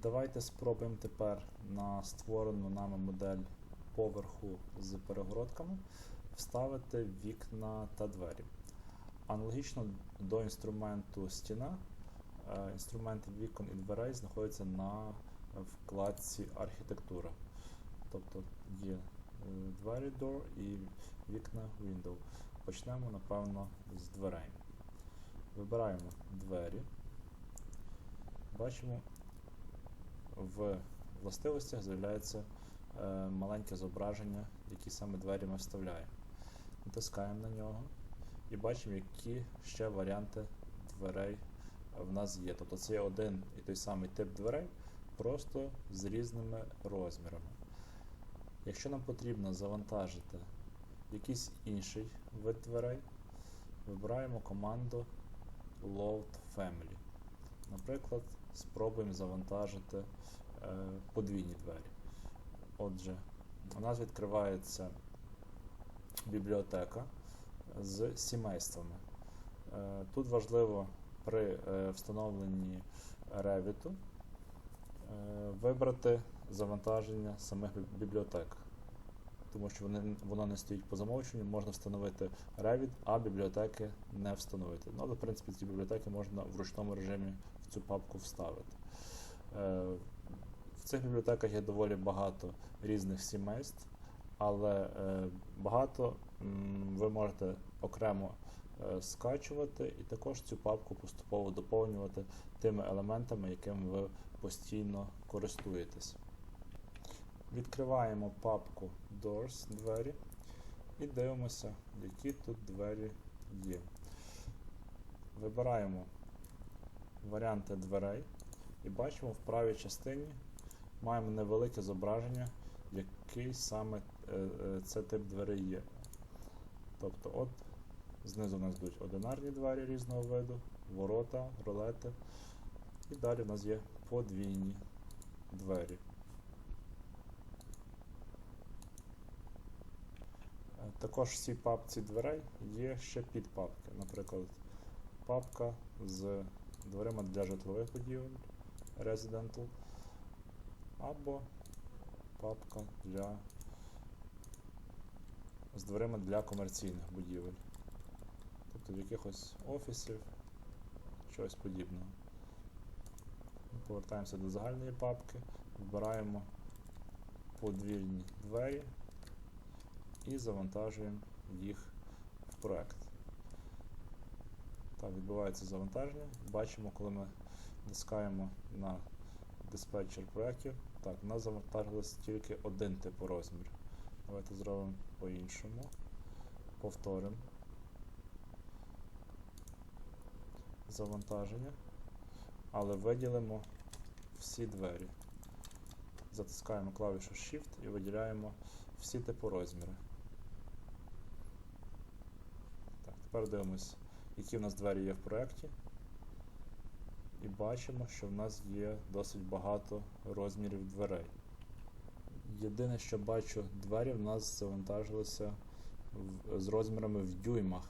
Давайте спробуємо тепер на створену нами модель поверху з перегородками вставити вікна та двері. Аналогічно до інструменту стіна, е, інструмент вікон і дверей знаходиться на вкладці архітектура. Тобто є е, двері door і вікна window. Почнемо, напевно, з дверей. Вибираємо двері. Бачимо, в властивостях з'являється е, маленьке зображення, які саме двері ми вставляємо. Натискаємо на нього і бачимо, які ще варіанти дверей в нас є. Тобто це є один і той самий тип дверей, просто з різними розмірами. Якщо нам потрібно завантажити якийсь інший вид дверей, вибираємо команду Load Family. Наприклад, спробуємо завантажити е, подвійні двері. Отже, у нас відкривається бібліотека з сімействами. Е, Тут важливо при е, встановленні Revit вибрати завантаження самих бібліотек. Тому що вони, воно не стоїть по замовченню, можна встановити Revit, а бібліотеки не встановити. Ну, але, в принципі, ці бібліотеки можна в ручному режимі цю папку вставити. Е, В цих бібліотеках є доволі багато різних сімейств, але е, багато ви можете окремо е, скачувати і також цю папку поступово доповнювати тими елементами, якими ви постійно користуєтесь. Відкриваємо папку Doors двері і дивимося, які тут двері є. Вибираємо варіанти дверей і бачимо в правій частині маємо невелике зображення, який саме е, е, це тип дверей є. Тобто, от знизу у нас будуть одинарні двері різного виду, ворота, ролети. І далі у нас є подвійні двері. Е, Також в цій папці дверей є ще підпапки. Наприклад, папка з дверима для житлових будівель Residential або папка для з дверима для комерційних будівель. Тобто в якихось офісів, щось подібного. Повертаємося до загальної папки, вибираємо подвірні двері і завантажуємо їх в проект. Так, відбувається завантаження. Бачимо, коли ми натискаємо на диспетчер проєктів. Так, у нас завантажилось тільки один тип розмір. Давайте зробимо по-іншому. Повторимо завантаження, але виділимо всі двері. Затискаємо клавішу Shift і виділяємо всі типу розміри. Так, тепер дивимось, які в нас двері є в проєкті. І бачимо, що в нас є досить багато розмірів дверей. Єдине, що бачу, двері в нас завантажилися в- з розмірами в дюймах.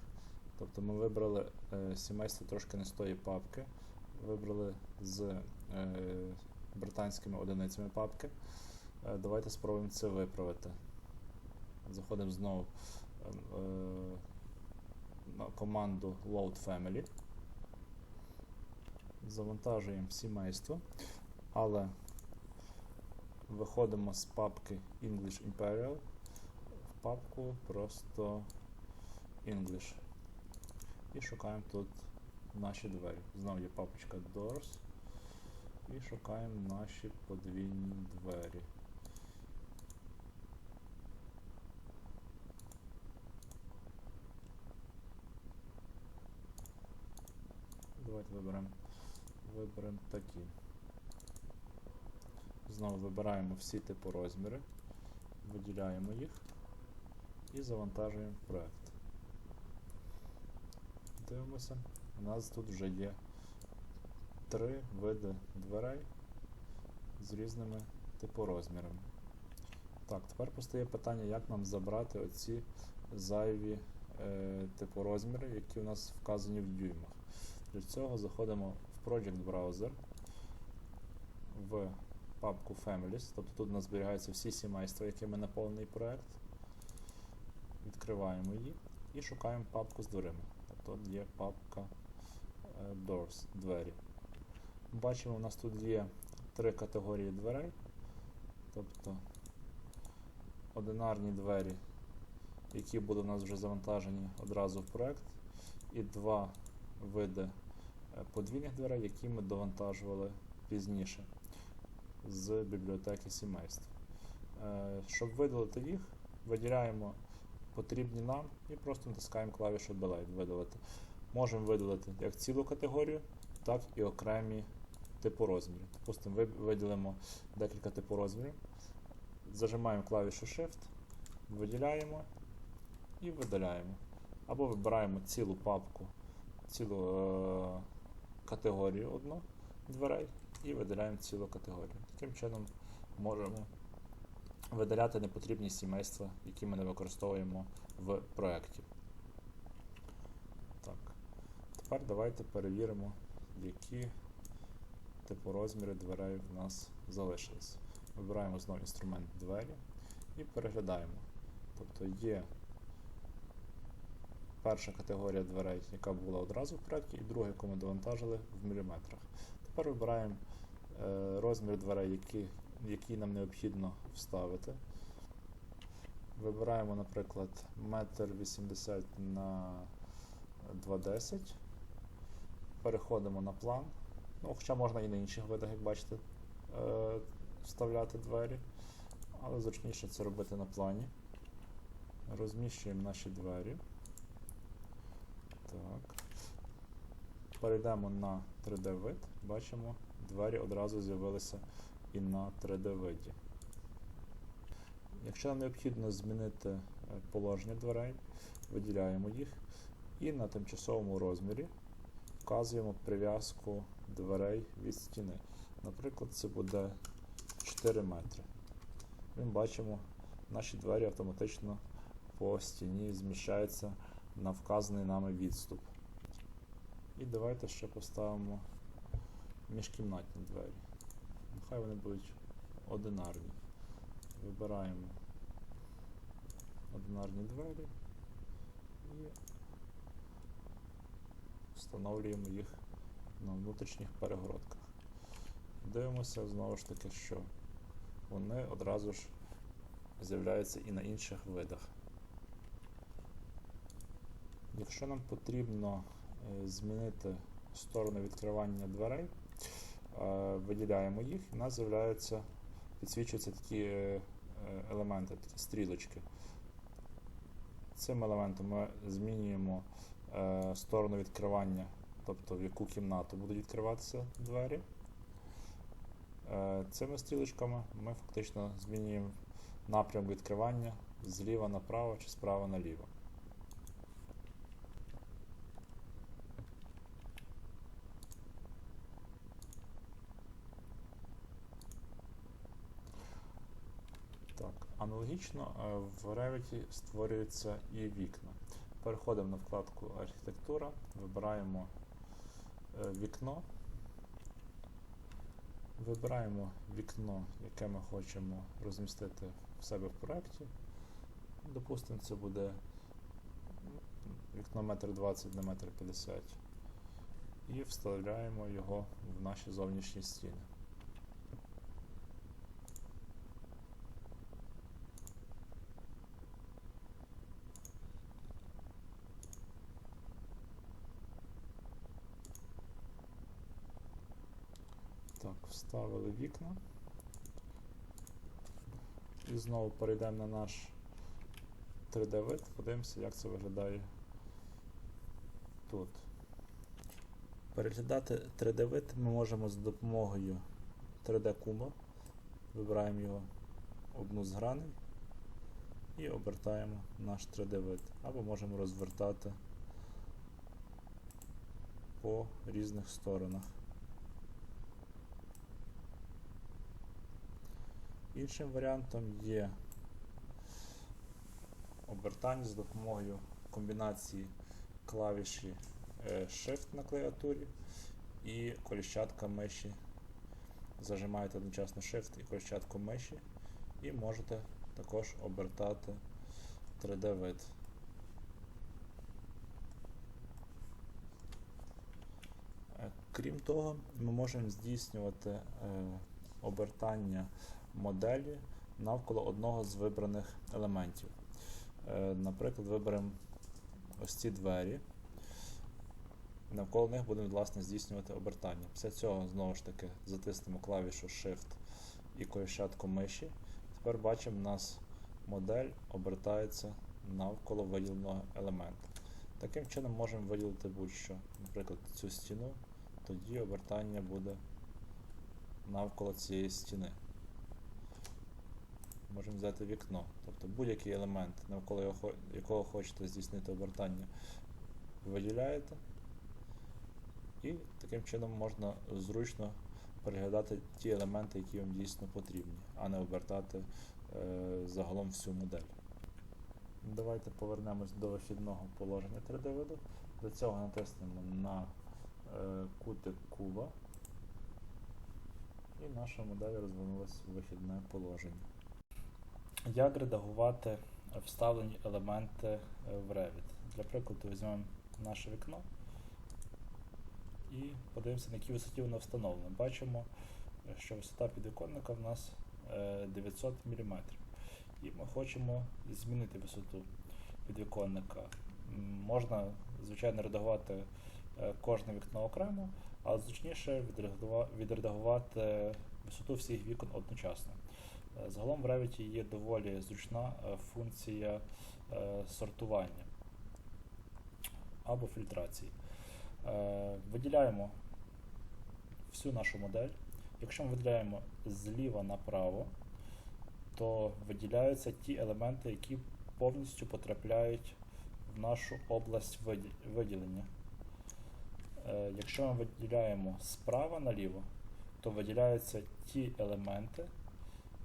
Тобто ми вибрали е, сімейство трошки не з тої папки, вибрали з е, британськими одиницями папки. Е, давайте спробуємо це виправити. Заходимо знову е, е, на команду Load Family. Завантажуємо сімейство, але виходимо з папки English Imperial в папку просто English. І шукаємо тут наші двері. Знову є папочка Doors. І шукаємо наші подвійні двері. Давайте виберемо виберемо такі. Знову вибираємо всі типу розміри, виділяємо їх і завантажуємо проект. Дивимося. У нас тут вже є три види дверей з різними типу розмірами. Так, тепер постає питання, як нам забрати оці зайві е, типу розміри, які у нас вказані в дюймах. Для цього заходимо в Project Browser, в папку Families, тобто тут у нас зберігаються всі сімейства, якими наповнений проект. Відкриваємо її і шукаємо папку з дверима. Тобто є папка е, Doors, двері. Бачимо, у нас тут є три категорії дверей. Тобто одинарні двері, які будуть у нас вже завантажені одразу в проект, і два види е, подвійних дверей, які ми довантажували пізніше з бібліотеки сімейств. Е, Щоб видалити їх, виділяємо потрібні нам і просто натискаємо клавішу Delete видалити. Можемо видалити як цілу категорію, так і окремі типу розмірів. Допустимо, виділимо декілька типу розмірів, зажимаємо клавішу Shift, виділяємо і видаляємо. Або вибираємо цілу папку, цілу е- категорію одну дверей і видаляємо цілу категорію. Таким чином можемо видаляти непотрібні сімейства, які ми не використовуємо в проєкті. Так. Тепер давайте перевіримо, які типу розміри дверей в нас залишились. Вибираємо знову інструмент двері і переглядаємо. Тобто є перша категорія дверей, яка була одразу в проєкті, і друга, яку ми довантажили в міліметрах. Тепер вибираємо е, розмір дверей, які, який нам необхідно вставити. Вибираємо, наприклад, 1,80 м на 2,10 Переходимо на план. Ну, Хоча можна і на інших видах, як бачите, е, вставляти двері, але зручніше це робити на плані. Розміщуємо наші двері. Так. Перейдемо на 3D-вид. Бачимо, двері одразу з'явилися і на 3D-виді. Якщо нам необхідно змінити е, положення дверей, виділяємо їх і на тимчасовому розмірі вказуємо прив'язку дверей від стіни. Наприклад, це буде 4 метри. Ми бачимо, наші двері автоматично по стіні зміщаються на вказаний нами відступ. І давайте ще поставимо міжкімнатні двері. Нехай вони будуть одинарні. Вибираємо одинарні двері і встановлюємо їх на внутрішніх перегородках. Дивимося знову ж таки, що вони одразу ж з'являються і на інших видах. Якщо нам потрібно е, змінити сторону відкривання дверей, е, виділяємо їх, і в нас з'являються, підсвічуються такі е, елементи, такі стрілочки. Цим елементом ми змінюємо сторону відкривання, тобто в яку кімнату будуть відкриватися двері. Цими стрілочками ми фактично змінюємо напрям відкривання зліва направо чи справа наліво. Так, аналогічно в Revit створюються і вікна. Переходимо на вкладку Архітектура, вибираємо е, вікно, вибираємо вікно, яке ми хочемо розмістити в себе в проєкті. Допустимо, це буде вікно 1,20 на 1,50 м. І вставляємо його в наші зовнішні стіни. Так, вставили вікна. І знову перейдемо на наш 3D-вид, подивимося, як це виглядає тут. Переглядати 3D-вид ми можемо з допомогою 3D-куба. Вибираємо його одну з граней і обертаємо наш 3D-вид. Або можемо розвертати по різних сторонах. Іншим варіантом є обертання з допомогою комбінації клавіші е, Shift на клавіатурі і коліщатка миші зажимаєте одночасно Shift і коліщатку миші, і можете також обертати 3D вид. Е, Крім того, ми можемо здійснювати е, обертання моделі навколо одного з вибраних елементів. Е, наприклад, виберемо ось ці двері. Навколо них будемо власне здійснювати обертання. Після цього знову ж таки затиснемо клавішу Shift і коліщатку миші. Тепер бачимо, у нас модель обертається навколо виділеного елемента. Таким чином можемо виділити будь-що. Наприклад, цю стіну, тоді обертання буде навколо цієї стіни. Можемо взяти вікно, тобто будь-який елемент, навколо якого хочете здійснити обертання, виділяєте. І таким чином можна зручно переглядати ті елементи, які вам дійсно потрібні, а не обертати е, загалом всю модель. Давайте повернемось до вихідного положення 3D виду. Для цього натиснемо на е, кутик куба. І наша модель розвернулася в вихідне положення. Як редагувати вставлені елементи е, в Revit? Для прикладу візьмемо наше вікно і подивимося, на якій висоті воно встановлено. Бачимо, е, що висота підвіконника в нас е, 900 мм. І ми хочемо змінити висоту підвіконника. Можна, звичайно, редагувати е, кожне вікно окремо, але зручніше відредагувати висоту всіх вікон одночасно. Е, Загалом в Revit є доволі зручна е, функція е, сортування або фільтрації. Виділяємо всю нашу модель. Якщо ми виділяємо зліва направо, то виділяються ті елементи, які повністю потрапляють в нашу область виділення. Якщо ми виділяємо справа наліво, то виділяються ті елементи,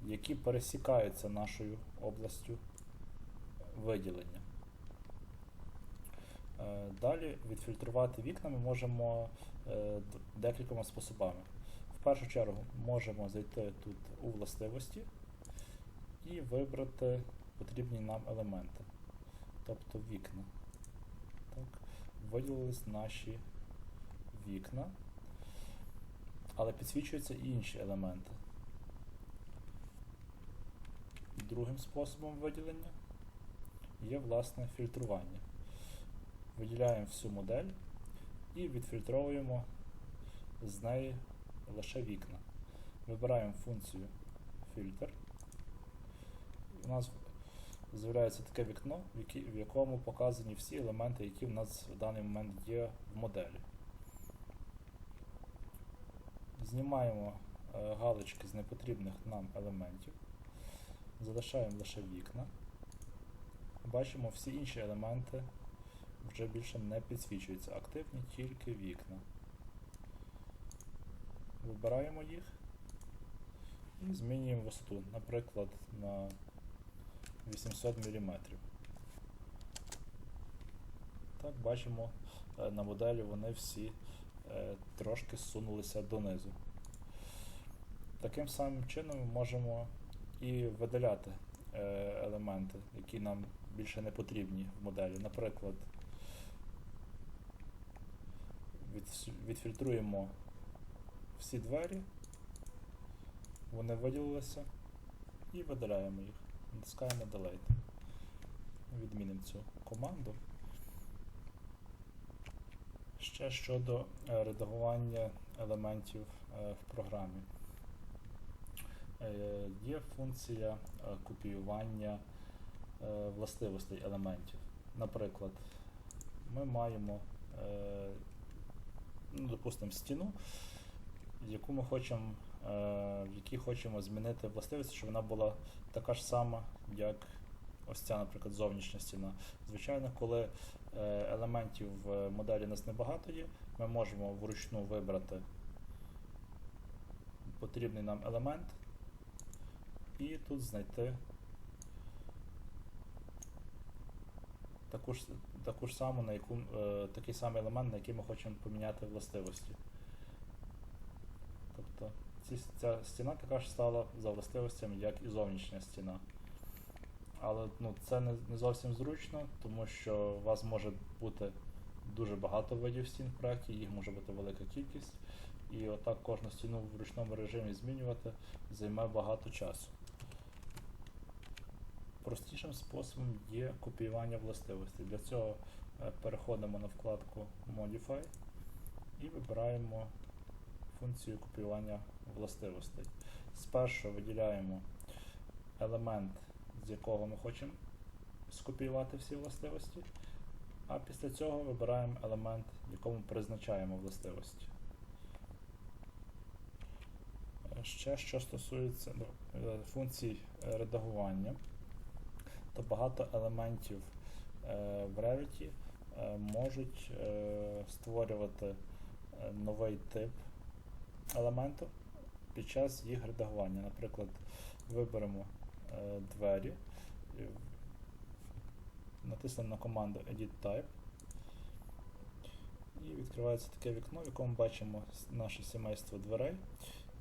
які пересікаються нашою областю виділення. Е, Далі відфільтрувати вікна ми можемо е, декількома способами. В першу чергу можемо зайти тут у властивості і вибрати потрібні нам елементи, тобто вікна. Так. Виділились наші вікна, але підсвічуються і інші елементи. Другим способом виділення є власне фільтрування. Виділяємо всю модель і відфільтровуємо з неї лише вікна. Вибираємо функцію фільтр. У нас з'являється таке вікно, в, якому показані всі елементи, які в нас в даний момент є в моделі. Знімаємо е, галочки з непотрібних нам елементів, залишаємо лише вікна. Бачимо, всі інші елементи вже більше не підсвічуються. Активні тільки вікна. Вибираємо їх і змінюємо висоту, наприклад, на 800 мм. Так, бачимо, е, на моделі вони всі е, трошки зсунулися донизу. Таким самим чином ми можемо і видаляти е, елементи, які нам більше не потрібні в моделі. Наприклад, від, відфільтруємо всі двері, вони виділилися і видаляємо їх. Натискаємо Delete. Відмінимо цю команду. Ще щодо е, редагування елементів е, в програмі. Е, Є функція е, копіювання е, властивостей елементів. Наприклад, ми маємо, ну, допустимо, стіну, яку ми хочемо, в якій хочемо змінити властивості, щоб вона була така ж сама, як ось ця, наприклад, зовнішня стіна. Звичайно, коли елементів в моделі нас небагато є, ми можемо вручну вибрати потрібний нам елемент і тут знайти таку ж, таку ж саму, на яку, е, такий самий елемент, на який ми хочемо поміняти властивості. Тобто ці, ця стіна така ж стала за властивостями, як і зовнішня стіна. Але ну, це не, не зовсім зручно, тому що у вас може бути дуже багато видів стін в проєкті, їх може бути велика кількість. І отак кожну стіну в ручному режимі змінювати займе багато часу. Простішим способом є копіювання властивостей. Для цього е, переходимо на вкладку Modify і вибираємо функцію копіювання властивостей. Спершу виділяємо елемент, з якого ми хочемо скопіювати всі властивості, а після цього вибираємо елемент, якому призначаємо властивості. Е, Ще що стосується ну, е, функцій редагування, то багато елементів е, в Revit е, можуть е, створювати новий тип елементу під час їх редагування. Наприклад, виберемо двері, натиснемо на команду Edit Type. І відкривається таке вікно, в якому бачимо наше сімейство дверей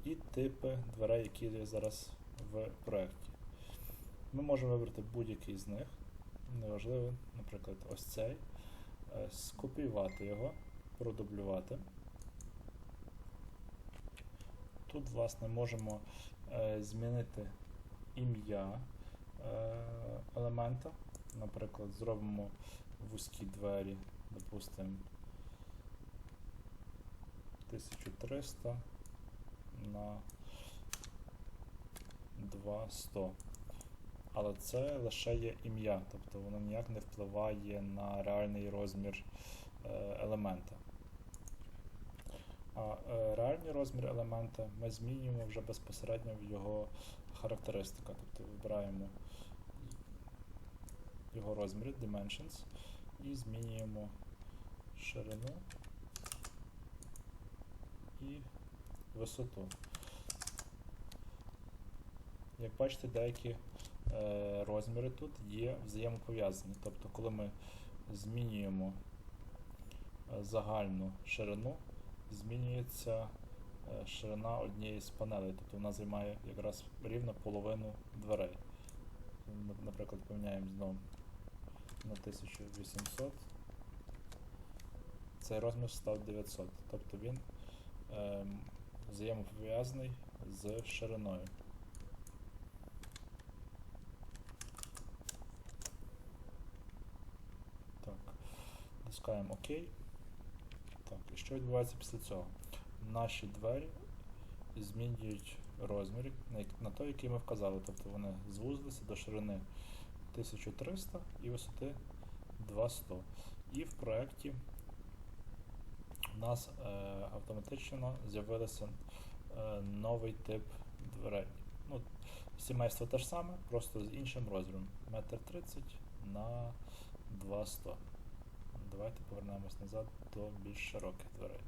і типи дверей, які є зараз в проєкті. Ми можемо вибрати будь-який з них, неважливо, наприклад, ось цей, е, скопіювати його, продублювати. Тут, власне, можемо е, змінити ім'я е, елемента. Наприклад, зробимо вузькі двері, допустимо 1300 на 200. Але це лише є ім'я, тобто воно ніяк не впливає на реальний розмір е, елемента. А е, реальний розмір елемента ми змінюємо вже безпосередньо в його характеристиках. Тобто вибираємо його розміри, dimensions, і змінюємо ширину і висоту. Як бачите, деякі розміри тут є взаємопов'язані. Тобто, коли ми змінюємо е, загальну ширину, змінюється е, ширина однієї з панелей, тобто вона займає якраз рівно половину дверей. М, Наприклад, поміняємо знову на 1800. Цей розмір став 900, тобто він ем, взаємопов'язаний з шириною. Так, натискаємо ОК. Так, і що відбувається після цього? Наші двері змінюють розмір на, той, який ми вказали. Тобто вони звузилися до ширини 1300 і висоти 200. І в проєкті у нас е, автоматично з'явився е, новий тип дверей. Ну, сімейство те ж саме, просто з іншим розміром. 1,30 на 200. Давайте повернемось назад до більш широких дверей.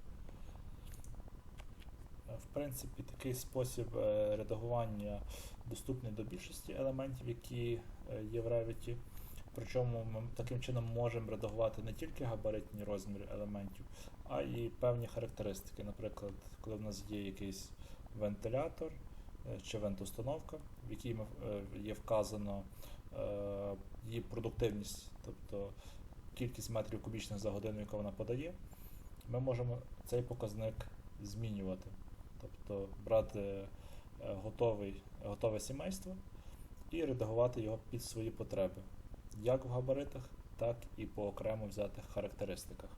Е, В принципі, такий спосіб е, редагування доступний до більшості елементів, які е, є в Revit. Причому ми таким чином можемо редагувати не тільки габаритні розміри елементів, а і певні характеристики. Наприклад, коли в нас є якийсь вентилятор чи вентустановка, в якій є вказано її продуктивність, тобто кількість метрів кубічних за годину, яку вона подає, ми можемо цей показник змінювати. Тобто брати е, готовий, готове сімейство і редагувати його під свої потреби, як в габаритах, так і по окремо взятих характеристиках.